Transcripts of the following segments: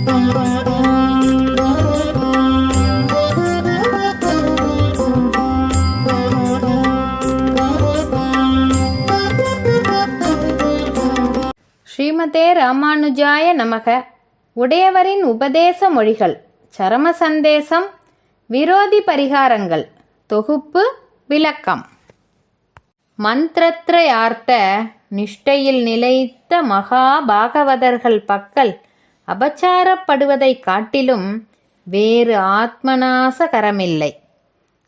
ஸ்ரீமதே ராமானுஜாய நமக. உடையவரின் உபதேச மொழிகள் சரம சந்தேசம் விரோதி பரிகாரங்கள் தொகுப்பு விளக்கம். மந்திரத்ரயார்த்த நிஷ்டையில் நிலைத்த மகா பாகவதர்கள் பக்கல் அபச்சாரப்படுவதைக் காட்டிலும் வேறு ஆத்மநாசகரமில்லை.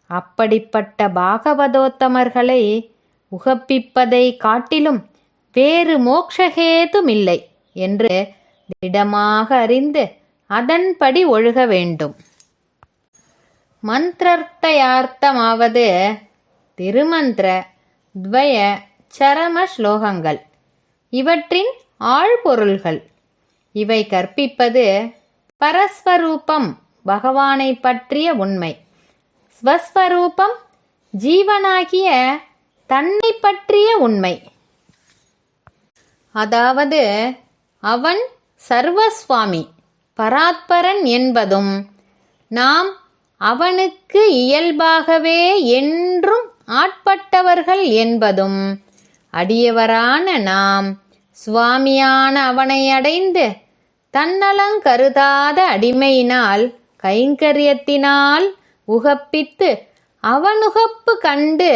அப்படிப்பட்ட பாகவதோத்தமர்களை உகப்பிப்பதை காட்டிலும் வேறு மோக்ஷஹேதுமில்லை என்று திடமாக அறிந்து அதன்படி ஒழுக வேண்டும். மந்திரர்த்தயார்த்தமாவது திருமந்திர துவய சரம ஸ்லோகங்கள். இவற்றின் ஆழ்பொருள்கள். இவை கற்பிப்பது பரஸ்வரூபம் பகவானை பற்றிய உண்மை. ஸ்வஸ்வரூபம் ஜீவனாகிய தன்னை பற்றிய உண்மை. அதாவது அவன் சர்வஸ்வாமி பராத்பரன் என்பதும் நாம் அவனுக்கு இயல்பாகவே என்றும் ஆட்பட்டவர்கள் என்பதும் அடியவரான நாம் சுவாமியான அவனை அடைந்து தன்னலங்கருதாத அடிமையினால் கைங்கரியத்தினால் உகப்பித்து அவனுகப்பு கண்டு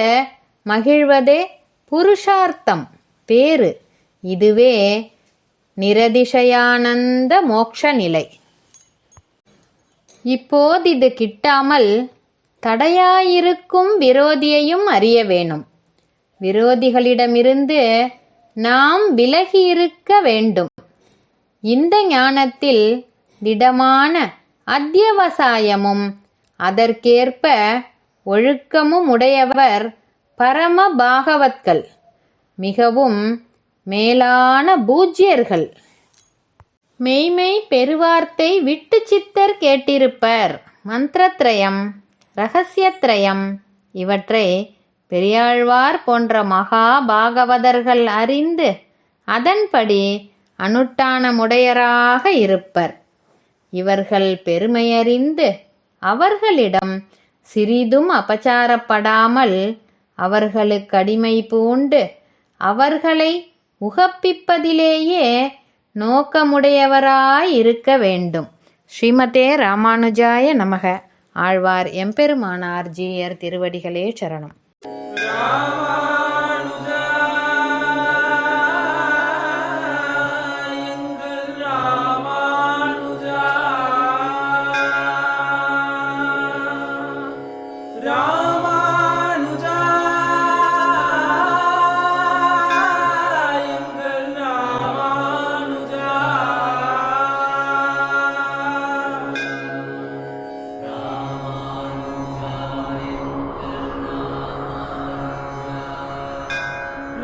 மகிழ்வதே புருஷார்த்தம். பேறு இதுவே நிரதிசயானந்த மோக்ஷ நிலை இப்போது இது கிட்டாமல் தடையாயிருக்கும் விரோதியையும் அறிய வேணும். விரோதிகளிடமிருந்து நாம் விலகியிருக்க வேண்டும். இந்த ஞானத்தில் திடமான அத்தியவசாயமும் அதற்கேற்ப ஒழுக்கமும் உடையவர் பரம பாகவத்கள் மிகவும் மேலான பூஜ்யர்கள். மெய்மை பெருவார்த்தை விட்டு சித்தர் கேட்டிருப்பர். மந்திரத்ரயம் ரகசியத்ரயம் இவற்றை பெரியாழ்வார் போன்ற மகா பாகவதர்கள் அறிந்து அதன்படி அனுட்டானமுடையராக இருப்பர். இவர்கள் பெருமையறிந்து அவர்களிடம் சிறிதும் அபச்சாரப்படாமல் அவர்களுக்கு அடிமை பூண்டு அவர்களை உகப்பிப்பதிலேயே நோக்கமுடையவராயிருக்க வேண்டும். ஸ்ரீமதே ராமானுஜாய நமக. ஆழ்வார் எம்பெருமானார் ஜீயர் திருவடிகளே சரணம்.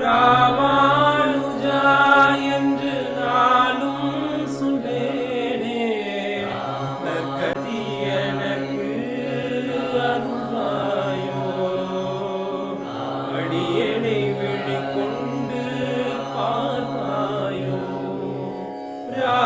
ராமானுஜா என்று நானும் சொல்லேனே கதி எனக்கு அருளாயோ அடியனை விழிக்கொண்டு பார்வாயோ ரா